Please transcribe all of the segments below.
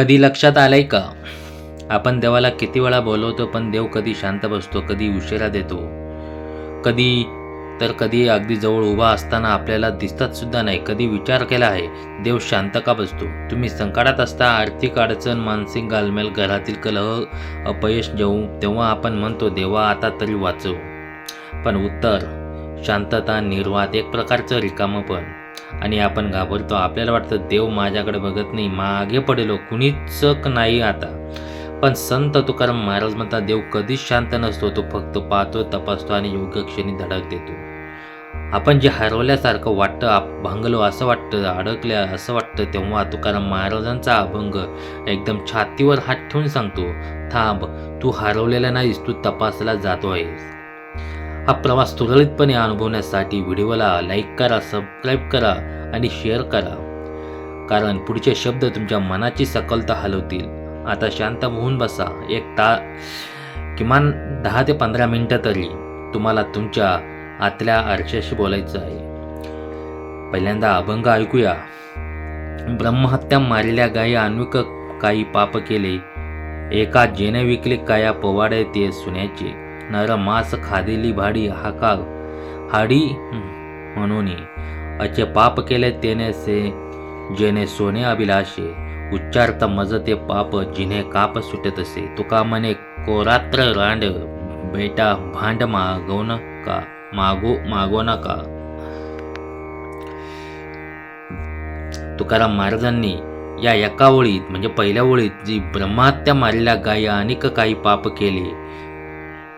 कधी लक्षात आलंय का? आपण देवाला किती वेळा बोलवतो पण देव कधी शांत बसतो कधी उशिरा देतो. कधी तर कधी अगदी जवळ उभा असताना आपल्याला दिसतात सुद्धा नाही. कधी विचार केला आहे देव शांत का बसतो? तुम्ही संकटात असता आर्थिक अडचण मानसिक गालमेल घरातील कलह अपयश जेऊ तेव्हा आपण म्हणतो देवा आता तरी वाचव. पण उत्तर शांतता निर्वात एक प्रकारचं रिकामं पण. आणि आपण घाबरतो. आपल्याला वाटतं देव माझ्याकडे बघत नाही मागे पडेलो हो, कुणीच नाही आता. पण संत तुकाराम महाराज म्हणतात देव कधीच शांत नसतो तो फक्त पाहतो तपासतो आणि योग्य क्षणी धडक देतो. आपण जे हरवल्यासारखं वाटतं आप भांगलो असं वाटतं अडकल्या असं वाटतं तेव्हा तुकाराम महाराजांचा अभंग एकदम छातीवर हात ठेवून सांगतो थांब तू हरवलेला नाहीस तू तपासला जातो आहेस हा प्रवास सुरळीतपणे अनुभवण्यासाठी व्हिडिओला लाईक करा सबस्क्राईब करा आणि शेअर करा. कारण पुढचे शब्द तुमच्या मनाची सकलता हलवतील. आता शांत होऊन बसा. एक ता किमान दहा ते पंधरा मिनटं तरी तुम्हाला तुमच्या आतल्या आरशाशी बोलायचं आहे. पहिल्यांदा अभंग ऐकूया. ब्रह्महत्या मारलेल्या गायी अन्विक काही पाप केले. एका जेने विकले काया पवाडे ते सुन्याचे. नर मास खादेली भाडी हाका हाडी? म्हणून अचे पाप केले तेने से जेने सोने अभिलाषे. उच्चारता मज ते पाप जिने काप सुटत असे तुका मने कोरात्र रांड बेटा भांड मागव नका मागो मागो नका तुकाराम महाराजांनी या एका ओळीत म्हणजे पहिल्या ओळीत जी ब्रह्महत्या मारलेल्या गायी अनेक काही पाप केले.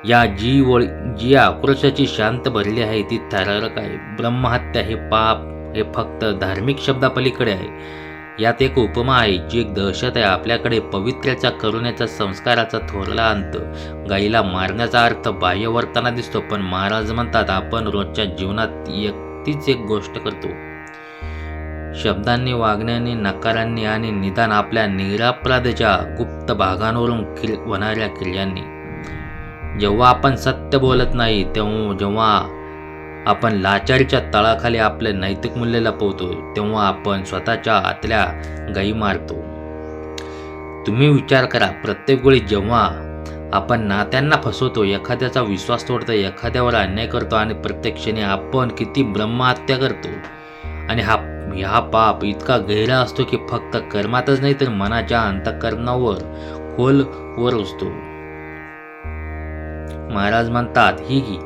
या जी ओळी जी आक्रोशाची शांत भरली आहे ती थरारक आहे. ब्रह्महत्या हे पाप हे फक्त धार्मिक शब्दापलीकडे आहे. यात एक उपमा आहे जी एक दहशत आहे. आपल्याकडे पवित्र्याचा करुण्याचा संस्काराचा थोरला अंत. गाईला मारण्याचा अर्थ बाह्य वर्ताना दिसतो पण महाराज म्हणतात आपण रोजच्या जीवनात एकटीच एक गोष्ट करतो. शब्दांनी वागण्याने नकारांनी आणि निदान आपल्या निरापराधाच्या गुप्त भागांवरून होणाऱ्या क्रियांनी जेव्हा आपण सत्य बोलत नाही तेव्हा जेव्हा आपण लाचारीच्या तळाखाली आपले नैतिक मूल्य लपवतो तेव्हा आपण स्वतःच्या आतल्या गाई मारतो. तुम्ही विचार करा प्रत्येक वेळी जेव्हा आपण नात्यांना फसवतो एखाद्याचा विश्वास तोडतो एखाद्यावर अन्याय करतो आणि प्रत्येक क्षणी आपण किती ब्रह्महत्या करतो. आणि हा हा पाप इतका गहिरा असतो की फक्त कर्मातच नाही तर मनाच्या अंतकरणावर खोल वर असतो. महाराज म्हणतात ही ही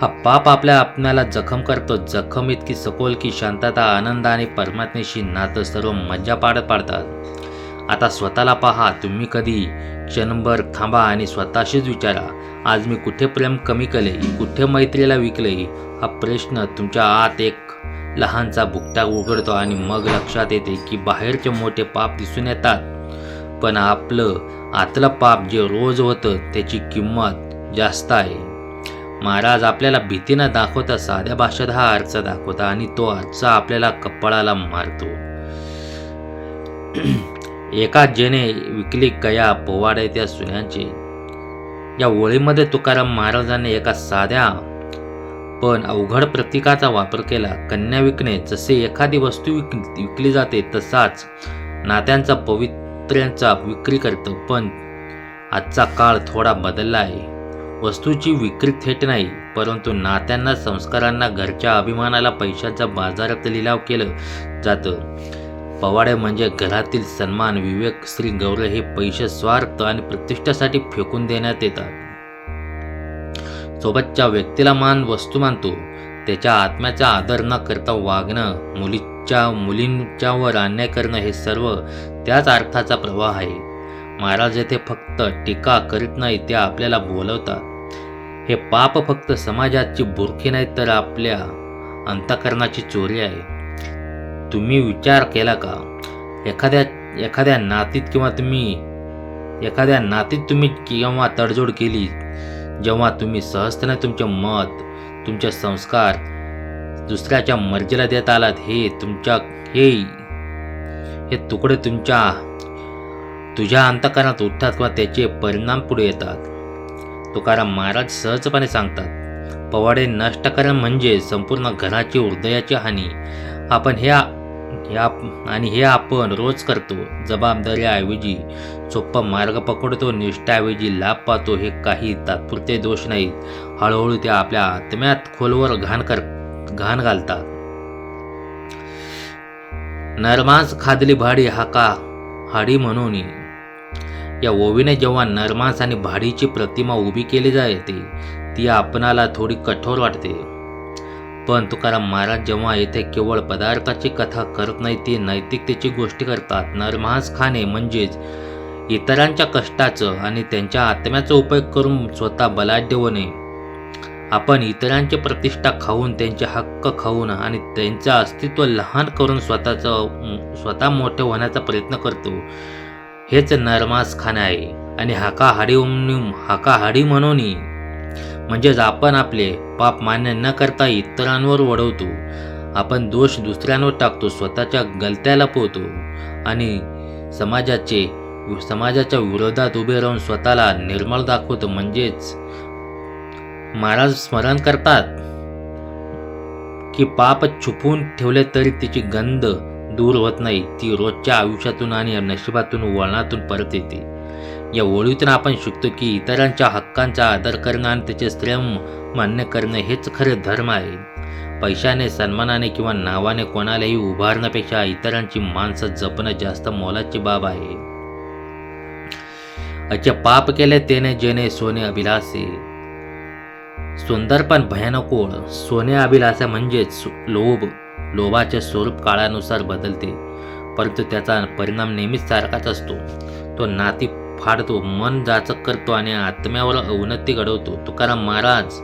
हा पाप आपल्या आपल्याला जखम करतो. जखम इतकी सखोल की शांतता आनंद आणि परमात्मेशी नातं सर्व मज्जा पाडत पाडतात. आता स्वतःला पहा तुम्ही कधी क्षणभर थांबा आणि स्वतःशीच विचारा. आज मी कुठे प्रेम कमी केले कुठे मैत्रीला विकले? हा प्रश्न तुमच्या आत एक लहानचा बुकटा उघडतो आणि मग लक्षात येते की बाहेरचे मोठे पाप दिसून येतात. पण आपलं आतलं पाप जे रोज होतं त्याची किंमत जास्त आहे. महाराज आपल्याला भीतीनं दाखवता साध्या भाषेत हा अर्थ दाखवता आणि तो अर्थ आपल्याला कपाळाला मारतो. एका जेने विकली कया पोवाडे त्या सुन्यांचे या ओळीमध्ये तुकाराम महाराजांनी एका साध्या पण अवघड प्रतीकाचा वापर केला. कन्या विकणे जसे एखादी वस्तू विक विकली जाते तसाच नात्यांचा पवित्र्यांचा विक्री करतं. पण आजचा काळ थोडा बदलला आहे. वस्तूची विक्री थेट नाही परंतु नात्यांना संस्कारांना घरच्या अभिमानाला पैशाचा बाजारात लिलाव केलं जातं. पवाडे म्हणजे घरातील सन्मान विवेक श्री गौरव हे पैसे स्वार्थ आणि प्रतिष्ठासाठी फेकून देण्यात येतात. सोबतच्या व्यक्तीला मान वस्तू मानतो. त्याच्या आत्म्याचा आदर न करता वागणं मुलीच्या मुलींच्यावर अन्याय करणं हे सर्व त्याच अर्थाचा प्रवाह आहे. महाराज येथे फक्त टीका करीत नाही ते आपल्याला बोलवतात. हे पाप फक्त समाजाची बुरखी नाही तर आपल्या अंतकरणाची चोरी आहे. तुम्ही विचार केला का? एखाद्या एखाद्या नातीत किंवा तुम्ही एखाद्या नातीत तुम्ही केव्हा तडजोड केली जेव्हा तुम्ही सहजतेने तुमचे मत तुमचे संस्कार दुसऱ्याच्या मर्जीला देत आलात हे तुमच्या हे हे तुकडे तुमच्या तुझ्या अंतकरणात उठतात किंवा त्याचे परिणाम पुढे येतात. तुकाराम महाराज सहजपणे सांगतात पवाडे नष्ट करण म्हणजे संपूर्ण घराची हृदयाची हानी. आपण ह्या या आणि हे आपण रोज करतो. जबाबदारीऐवजी सोप्पा मार्ग पकडतो निष्ठाऐवजी लाभ पाहतो हे काही तात्पुरते दोष नाहीत. हळूहळू ते आपल्या आत्म्यात खोलवर घाण कर घाण घालतात. नरमांस खादली भाडी हाका हाडी म्हणून या ओवीने जेव्हा नरमांस आणि भाडीची प्रतिमा उभी केली जाते ती आपणाला थोडी कठोर वाटते. पण तुकाराम महाराज जेव्हा येथे केवळ पदार्थाची कथा करत नाही ती नैतिकतेची गोष्टी करतात. नरमांस खाणे म्हणजेच इतरांच्या कष्टाचं आणि त्यांच्या आत्म्याचा उपयोग करून स्वतः बलाढ्य होणे. आपण इतरांची प्रतिष्ठा खाऊन त्यांचे हक्क खाऊन आणि त्यांचं अस्तित्व लहान करून स्वतःचं स्वतः मोठे होण्याचा प्रयत्न करतो. हेच नरमास खाणे आहे. आणि हाका हाडी हाका हाडी म्हणोनी. म्हणजेच आपण आपले पाप मान्य न करता इतरांवर वडवतो आपण दोष दुसऱ्यांवर टाकतो स्वतःच्या गलत्याला पोहतो. आणि समाजाचे समाजाच्या विरोधात उभे राहून स्वतःला निर्मळ दाखवतो. म्हणजेच महाराज स्मरण करतात की पाप छुपून ठेवले तरी तिची गंध दूर होत नाही ती रोजच्या आयुष्यातून आणि नशिबातून वळणातून परत येते. या ओळीतून आपण शिकतो की इतरांच्या हक्कांचा आदर करणं आणि त्याचे श्रम मान्य करणं हेच खरे धर्म आहे. पैशाने सन्मानाने किंवा नावाने कोणालाही उभारण्यापेक्षा इतरांची माणसं जपणं जास्त मोलाची बाब आहे. अचे पाप केले तेने जेने सोने अभिलासे सुंदर पण भयानक ओळ. सोने अभिलाषा म्हणजेच लोभ. लोभाचे स्वरूप काळानुसार बदलते परंतु त्याचा परिणाम नेहमीच सारखाच असतो. तो नाती फाडतो मन जाचक करतो आणि आत्म्यावर अवनती घडवतो. तुकाराम महाराज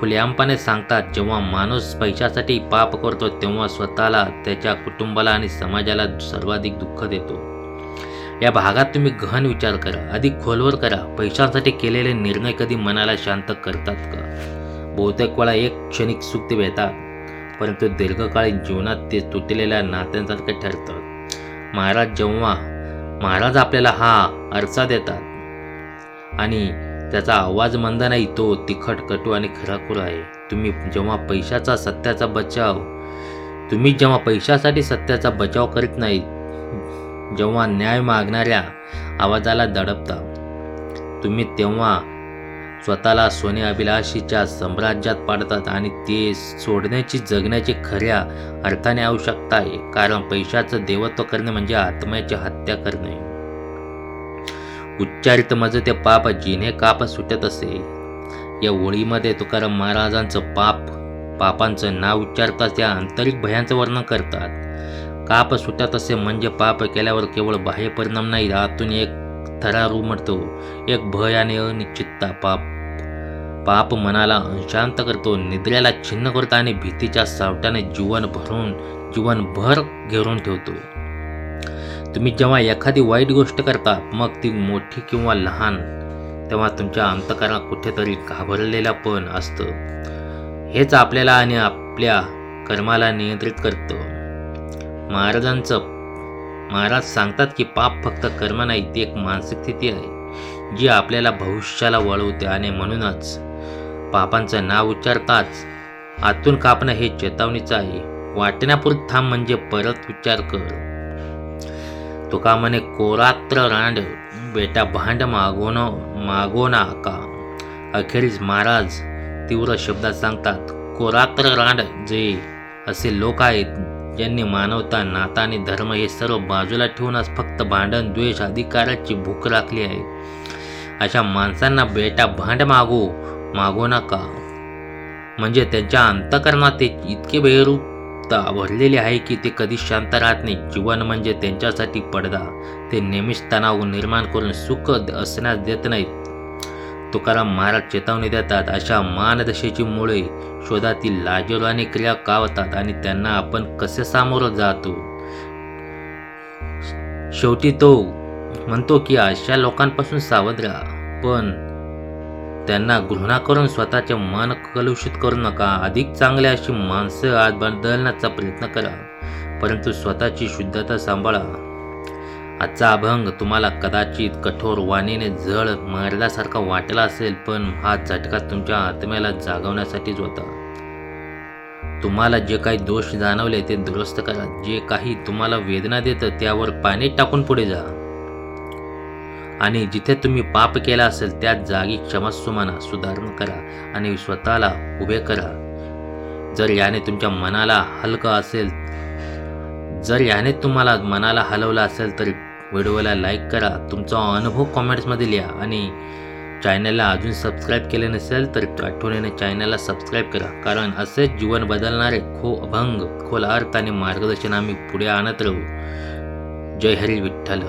खुलेआमपणे सांगतात जेव्हा माणूस पैशासाठी पाप करतो तेव्हा स्वतःला त्याच्या कुटुंबाला आणि समाजाला सर्वाधिक दुःख देतो. या भागात तुम्ही गहन विचार करा अधिक खोलवर करा. पैशांसाठी केलेले निर्णय कधी मनाला शांत करतात का? बहुतेक वेळा एक क्षणिक सुख ते भेटतात परंतु दीर्घकालीन जीवनात ते तुटलेल्या नात्यांसारखे ठरतात महाराज जेव्हा महाराज आपल्याला हा आरसा देतात. आणि त्याचा आवाज मंद नाही तो तिखट कटू आणि खराखूर आहे. तुम्ही जेव्हा पैशाचा सत्याचा बचाव तुम्ही जेव्हा पैशासाठी सत्याचा बचाव करीत नाही जेव्हा न्याय मागणाऱ्या आवाजाला दडपता तुम्ही तेव्हा स्वतःला सोने अभिलाषीच्या साम्राज्यात पाडतात आणि ते सोडण्याची जगण्याची खऱ्या अर्थाने आवश्यकता आहे. कारण पैशाचं देवत्व करणे म्हणजे आत्म्याची हत्या करणे. उच्चारित माझं ते पाप जिने काप सुटत असे. या ओळीमध्ये तुकाराम महाराजांचं पाप पापांचं नाव उच्चारतात त्या आंतरिक भयांचं वर्णन करतात. काप सुटत असे म्हणजे पाप केल्यावर केवळ बाह्य परिणाम नाही आतून एक थरार उमटतो एक भय आणि अनिश्चितता पाप. पाप मनाला शांत करतो. निद्रेला छिन्न करतो आणि भीतीच्या सावटाने जीवन भरून जीवनभर घेरून ठेवतो. तुम्ही जेव्हा एखादी वाईट गोष्ट करता मग ती मोठी किंवा लहान तेव्हा तुमच्या अंतकारात कुठेतरी घाबरलेला पण असतं. हेच आपल्याला आणि आपल्या कर्माला नियंत्रित करतं. महाराजांचं महाराज सांगतात की पाप फक्त कर्म नाही ती एक मानसिक स्थिती आहे जी आपल्याला भविष्याला वळवते. आणि म्हणूनच पापांचं नाव उच्चारताच आतून कापणं हे चेतावणीचं आहे. वाटण्यापूर्वी थांब म्हणजे परत विचार कर. तुका म्हणे कोरात्र रांड बेटा भांड मागोन मागोना का अखेरीस महाराज तीव्र शब्दात सांगतात कोरात्र रांड जे असे लोक आहेत ज्यांनी मानवता नाता आणि धर्म हे सर्व बाजूला ठेवूनच फक्त भांडण द्वेष अधिकाराची भूक राखली आहे. अशा माणसांना बेटा भांड मागो मागो नका. म्हणजे त्यांच्या अंतकरणात ते इतके बेरूपता भरलेले आहे की ते कधी शांत राहत नाही. जीवन म्हणजे त्यांच्यासाठी पडदा. ते नेहमीच तणाव निर्माण करून सुख असण्यास देत नाहीत. तुकाराम महाराज चेतावणी देतात अशा मानदशेची मुळे शोधातील लाजरू आणि क्रिया कावतात आणि त्यांना आपण कसे सामोरं जातो? शेवटी तो म्हणतो की अशा लोकांपासून सावध राहा पण त्यांना घृणा करून स्वतःचे मन कलुषित करू नका. अधिक चांगले अशी माणसं आज बदलण्याचा प्रयत्न करा परंतु स्वतःची शुद्धता सांभाळा. आजचा अभंग तुम्हाला कदाचित कठोर वाणीने जळ मारल्यासारखा वाटला असेल पण हा झटका तुमच्या आत्म्याला जागवण्यासाठीच होता. तुम्हाला जे काही दोष जाणवले ते दुरुस्त करा. जे काही तुम्हाला वेदना देतं त्यावर पाणी टाकून पुढे जा. आणि जिथे तुम्ही पाप केला असेल त्या जागी क्षमस्वमाना सुधारणा करा आणि स्वतःला उभे करा. जर याने तुमच्या मनाला हलकं असेल जर याने तुम्हाला मनाला हलवलं असेल तर व्हिडिओला लाईक करा तुमचा अनुभव कॉमेंट्समध्ये लिहा आणि चॅनलला अजून सबस्क्राईब केले नसेल तर आठवणीने चॅनलला सबस्क्राईब करा कारण असेच जीवन बदलणारे खो अभंग खोल अर्थ आणि मार्गदर्शन आम्ही पुढे आणत राहू. जय हरी विठ्ठल.